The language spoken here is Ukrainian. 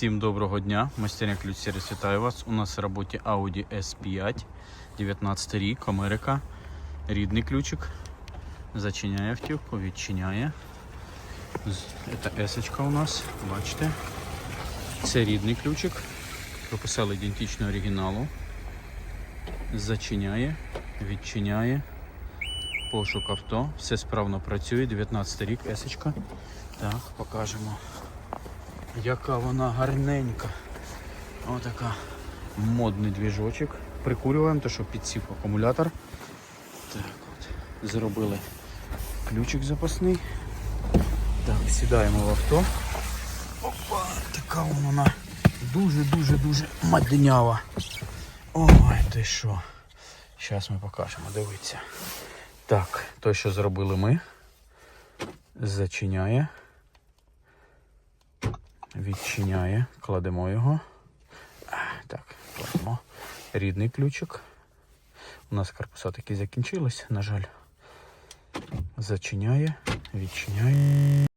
Всім доброго дня. Майстерня ключ сервіс вітаю вас. У нас в роботі Audi S5, 19 рік, Америка. Рідний ключик. Зачиняє автівку, відчиняє. Це S у нас, бачите. Це рідний ключик. Прописали ідентично оригіналу. Зачиняє, відчиняє. Пошук авто. Все справно працює. 19 рік, S. Так, покажемо. Яка вона гарненька. Отака модний двіжочок. Прикурюємо, то що підсів акумулятор. Так от. Зробили ключик запасний. Так, сідаємо в авто. Опа, така вона дуже-дуже-дуже маднява. Ой, ти що. Зараз ми покажемо, дивіться. Так, то, що зробили ми. Зачиняє відчиняє, кладемо його. Так, кладемо рідний ключик. У нас корпуса таки закінчились, на жаль. Зачиняє, відчиняє.